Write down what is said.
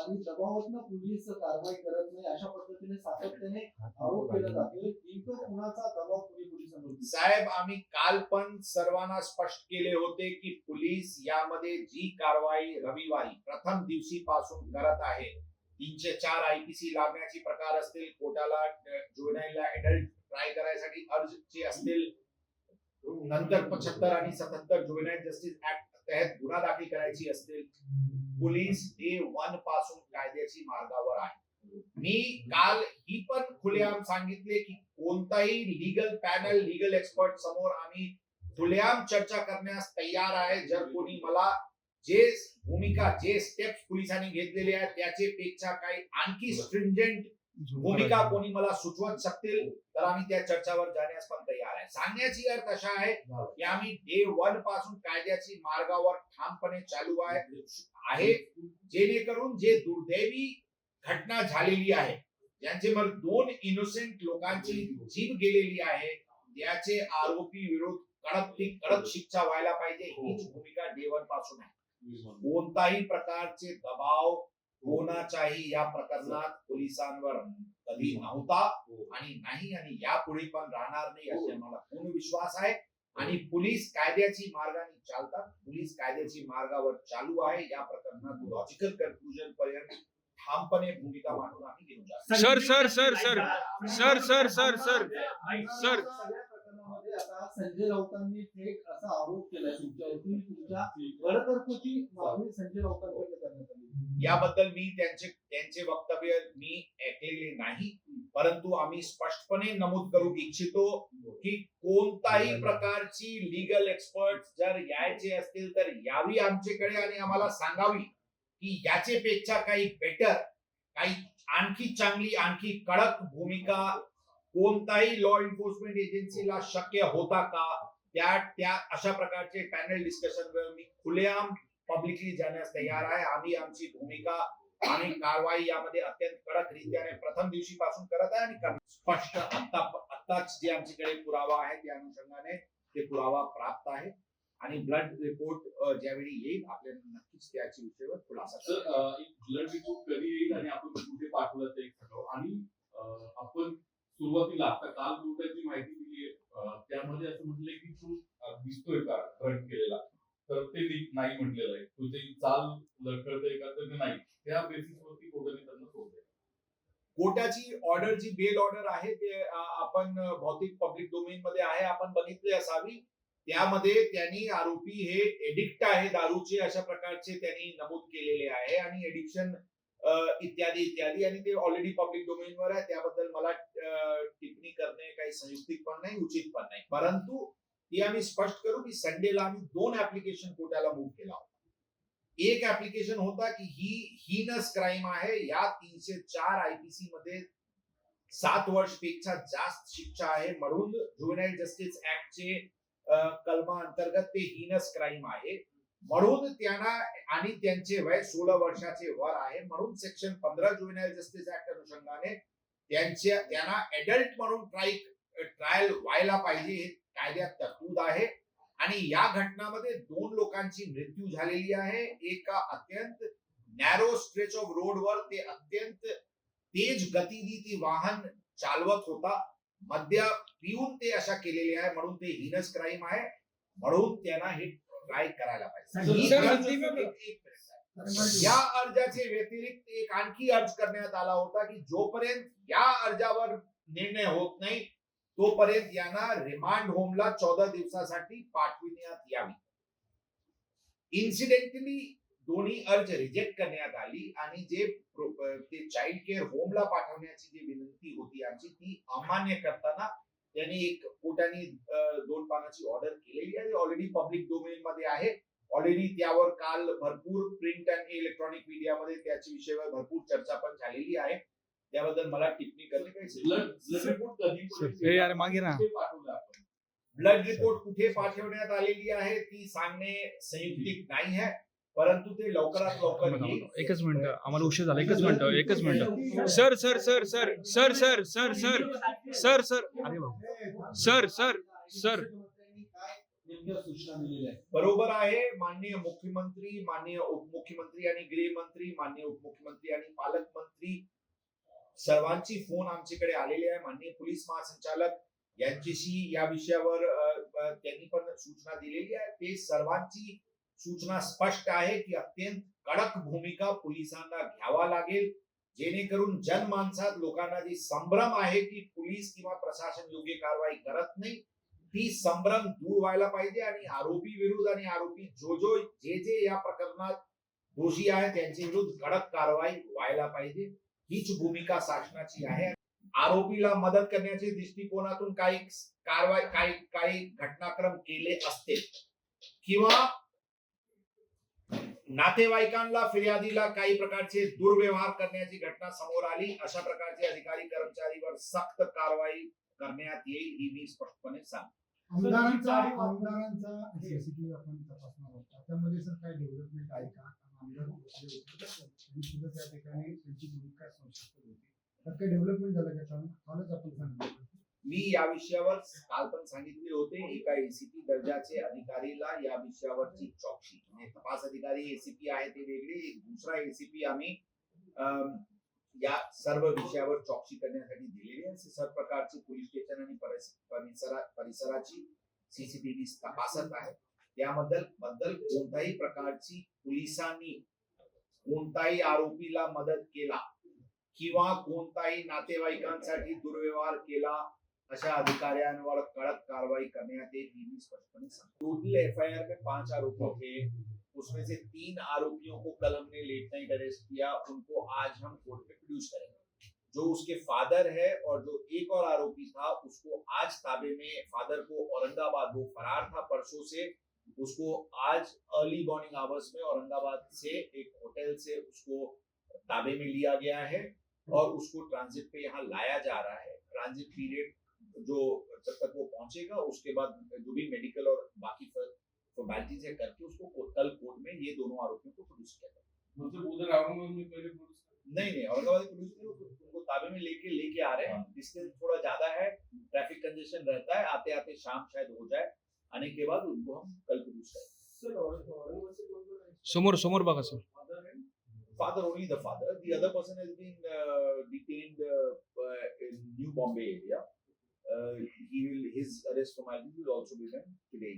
आणि दबावातनं पोलीस कारवाई करत नाही अशा पद्धतीने सातत्याने आरोप केला जातो नेमकं कुणाचा दबाव पुणे पोलिसांवर साहेब आम्ही काल पण सर्वांना स्पष्ट केले होते की पोलीस यामध्ये जी कारवाई रविवारी प्रथम दिवशी पासून करत आहे. तीनशे चार आयपीसी लागण्याचे प्रकार असतील कोर्टाला जुवेनाईलला अडल्ट ट्राय करायसाठी अर्जचे असतील नंतर पचहत्तर आणि सत्याहत्तर जुवेनाईल जस्टिस ऍक्ट तहत गुन्हा दाखल करायची असतील. पोलीस हे वनपासून कायद्याची मार्गावर आहे. मी काल ही पण खुलेआम सांगितले की कोणताही लीगल पॅनल लीगल एक्सपर्ट समोर आम्ही खुलेआम चर्चा करण्यास तयार आहे. जर कोणी मला जे भूमिका जे स्टेप्स पोलिसांनी घेतलेले आहेत त्याचे पेक्षा काही आणखी स्ट्रिंजंट भूमिका कोणी मला सुचवत शकतील तर आम्ही त्या चर्चावर जाण्यास पण तयार आहे. सांगण्याची अर्थ अशा आहे की आम्ही डे वनपासून कायद्याची मार्गावर ठामपणे चालू आहे जेणेकरून जे दुर्दैवी घटना झालेली आहे ज्यांचे मग दोन इनोसेंट लोकांची जीव गेलेली आहे त्याचे आरोपी विरोध कडक ती कडक शिक्षा व्हायला पाहिजे हीच भूमिका डे वनपासून आहे. कोणताही प्रकारचे दबाव कोणाच्याही या प्रकरणात पोलिसांवर कधी नव्हता आणि नाही आणि यापुढे पण राहणार नाही असे मला पूर्ण विश्वास आहे आणि पोलीस कायद्याची मार्गाने चालतात पोलीस कायद्याची मार्गावर चालू आहे या प्रकरणात लॉजिकल कन्क्लुजन पर्यंत ठामपणे भूमिका मांडून आम्ही घेऊन जातो sir sir sir sir sir sir sir sir sir आता संजय राऊतांनी थेट असा आरोप केलाय तुमच्यावरती तुमच्या वरतर्फेची मागणी संजय राऊतांकडे करण्यात आली याबद्दल मी त्यांचे त्यांचे वक्तव्य मी ऐकलेले नाही. परंतु आम्ही स्पष्टपणे नमूद करू इच्छितो की कोणताही प्रकारची लीगल एक्सपर्ट जर यायचे असतील तर यावी आमच्याकडे आणि आम्हाला सांगावी की याचे पेक्षा काही बेटर काही आणखी चांगली आणखी कडक भूमिका कोणताही लॉ एन्फोर्समेंट एजन्सीला शक्य होता का? त्या त्या अशा प्रकारचे पॅनल डिस्कशन मी खुलेआम पब्लिकली जाण्यास तयार आहे. आम्ही आमची भूमिका आणि कारवाई यामध्ये अत्यंत कडक रीत्याने प्रथम दिवशी पासून करत आहे आणि स्पष्ट आता आताच जे आमच्याकडे पुरावा आहे त्या अनुषंगाने ते पुरावा प्राप्त आहे. आणि ब्लड रिपोर्ट ज्यावेळी येईल आपल्याला नक्कीच त्याच्या विषयावर खुलासा ब्लड रिपोर्ट कधी येईल आणि आपण कुठे पाठवलं ते ठरवू आणि आपण सुरुवातीला आता काल कोर्टाची माहिती दिली त्यामध्ये असं म्हटलंय की तू दिसतोय का रन केलेला? तर ते नाही म्हटलेलं आहे. तुझी चाल लढकळतंय का तर ते नाही. त्या बेसिसवरती कोर्टाने त्यांना सोडले कोर्टाची ऑर्डर जी बेल ऑर्डर आहे ते आपण भौतिक पब्लिक डोमेन मध्ये आहे आपण बघितले असावी. त्यामध्ये त्यांनी आरोपी हे एडिक्ट आहे दारूचे अशा प्रकारचे त्यांनी नमूद केलेले आहे आणि एडिक्शन इत्यादी इत्यादी. आणि ते ऑलरेडी पब्लिक डोमेनवर आहे. त्याबद्दल मला टिप्पणी करणे काही संयुक्तिक पण नाही उचित पण नाही. परंतु ती आम्ही स्पष्ट करू की संडेला आम्ही दोन ऍप्लिकेशन कोर्टाला मूव्ह केला होता. एक ऍप्लिकेशन होता की ही हीनस क्राईम आहे. या तीनशे चार आयपीसी मध्ये सात वर्षपेक्षा जास्त शिक्षा आहे. म्हणून ज्युएनाईल जस्टिस ऍक्टचे कलमा अंतर्गत ते हीनस क्राईम आहे. म्हणून त्यांना आणि त्यांचे वय सोळा वर्षाचे वर आहे. म्हणून सेक्शन पंधरा ज्युएनाईल जस्टिस ऍक्ट अनुषंगाने त्यांच्या त्यांना एडल्ट म्हणून ट्राय ट्रायल व्हायला पाहिजे. हे कायद्यात तरतूद आहे. आणि या घटनामध्ये दोन लोकांची मृत्यू झालेली आहे. एका अत्यंत नॅरो स्ट्रेच ऑफ रोडवर ते अत्यंत तेज गतीने ती वाहन चालवत होता. मद्य पिऊन ते अशा केलेले आहे म्हणून ते हिनस क्राईम आहे. म्हणून त्यांना हे ट्राय करायला पाहिजे. या अर्जाचे व्यतिरिक्त एक आणखी अर्ज करण्यात आला होता की जोपर्यंत या अर्जावर निर्णय होत नाही तोपर्यंत यांना रिमांड होमला चौदा दिवसासाठी पाठविण्यात यावी. इन्सिडेंटली दोन्ही अर्ज रिजेक्ट करण्यात आली आणि जे ते चाइल्ड केअर होमला पाठवण्याची जी विनंती होती आमची ती अमान्य करताना त्यांनी एक कोर्टाने दोन पानाची ऑर्डर केलेली आहे. ऑलरेडी पब्लिक डोमेन मध्ये आहे. ऑलरेडी त्यावर काल भरपूर प्रिंट आणि इलेक्ट्रॉनिक मीडियामध्ये त्याच्या विषयावर भरपूर चर्चा पण झालेली आहे. त्याबद्दल मला टिप्पणी करणे ब्लड ब्लड रिपोर्ट कधी पर्यंत हे यार मागे ना. कुठे पाठवलं आपण? ब्लड रिपोर्ट कुठे पाठवण्यात आलेली आहे ती सांगणे संयुक्तिक नाही आहे. परंतु ते लवकरात लवकर एकच मिनिट. आम्हाला उशीर झाला. एकच मिनिट एकच minute. Sir sir sir sir sir sir sir sir sir sir अरे सर सर सर बरोबर आहे. माननीय मुख्यमंत्री माननीय उपमुख्यमंत्री आणि गृहमंत्री माननीय उपमुख्यमंत्री आणि पालकमंत्री सर्वांची फोन आमच्याकडे आलेली आहे. माननीय पोलीस महासंचालक यांच्याशी या विषयावर त्यांनी पण सूचना दिलेली आहे. ते सर्वांची सूचना स्पष्ट आहे की अत्यंत कडक भूमिका पोलिसांना घ्यावा लागेल. जेणेकरून जनमानसात लोकांना जी संभ्रम आहे की पोलीस किंवा प्रशासन योग्य कारवाई करत नाही ती संभ्रम दूर व्हायला पाहिजे आणि आरोपी विरुद्ध आणि आरोपी जो जो जे जे या प्रकरणात दोषी आहे त्यांच्या विरुद्ध कडक कारवाई व्हायला पाहिजे. हीच भूमिका शासनाची आहे. आरोपीला मदत करण्याच्या दृष्टिकोनातून काही कारवाई काही काही घटनाक्रम केले असते. किंवा नातेवाईकांना फिर्यादीला काही प्रकारचे दुर्व्यवहार करण्याची घटना समोर आली अशा प्रकारचे अधिकारी कर्मचारीवर सक्त कारवाई करण्यात येईल ही मी स्पष्टपणे सांगतो. आमदारांचा आमदारांचा आपण तपासणार होता त्यामध्ये सर काय डेव्हलपमेंट आहे का? कारण सुद्धा त्या ठिकाणी त्यांची भूमिका संशयास्पद होती तर काही डेव्हलपमेंट झालं का कारण कालच आपण सांगितलं मी या विषयावर काल पण सांगितले होते एका एसीपी दर्जाचे अधिकारीला या विषयावरची चौकशी म्हणजे तपास अधिकारी एसीपी आहे ते वेगळे दुसरा एसीपी आम्ही या सर्व विषयावर चौकशी करण्यासाठी दिलेली आहे. सर्व प्रकारची पोलीस स्टेशन आणि परिस- परिसराची सीसीटीव्ही तपासत आहे. नातेवाईकांसाठी दुर्व्यवहार केला, अशा अधिकारियों कड़क करण्यात येईल स्पष्टपणे टोटल एफआईआर में पाँच उसमें से तीन आरोपियों को कल हमने लेट नाइट अरेस्ट किया। उनको आज हम कोर्ट में प्रोड्यूस करेंगे। जो उसके फादर है और जो एक और आरोपी था, उसको आज ताबे में फादर को औरंगाबाद, वो फरार था परसों से। उसको आज अर्ली मॉर्निंग आवर्स में औरंगाबाद से एक होटल से उसको ताबे में लिया गया है और उसको ट्रांजिट पे यहाँ लाया जा रहा है। ट्रांजिट पीरियड जो जब तक वो पहुंचेगा उसके बाद जो भी मेडिकल और बाकी फॉर्मेलिटीज है करके उसको कल कोर्ट में ये दोनों आरोपियों को प्रोड्यूस किया जाएगा। मतलब उधर पहले पुलिस नहीं नहीं औरंगाबाद पुलिस ने उनको उनको ताबे में लेके लेके आ रहे हैं। डिस्टेंस थोड़ा ज़्यादा है ट्रैफ़िक कंजेशन रहता है आते आते शाम शायद हो जाए। आने के बाद उनको हम कल प्रोड्यूस करेंगे समोर समोर बघा sir father only the father the other person has been uh, detained uh, uh, in new bombay area uh, he will his arrest formality will also be done today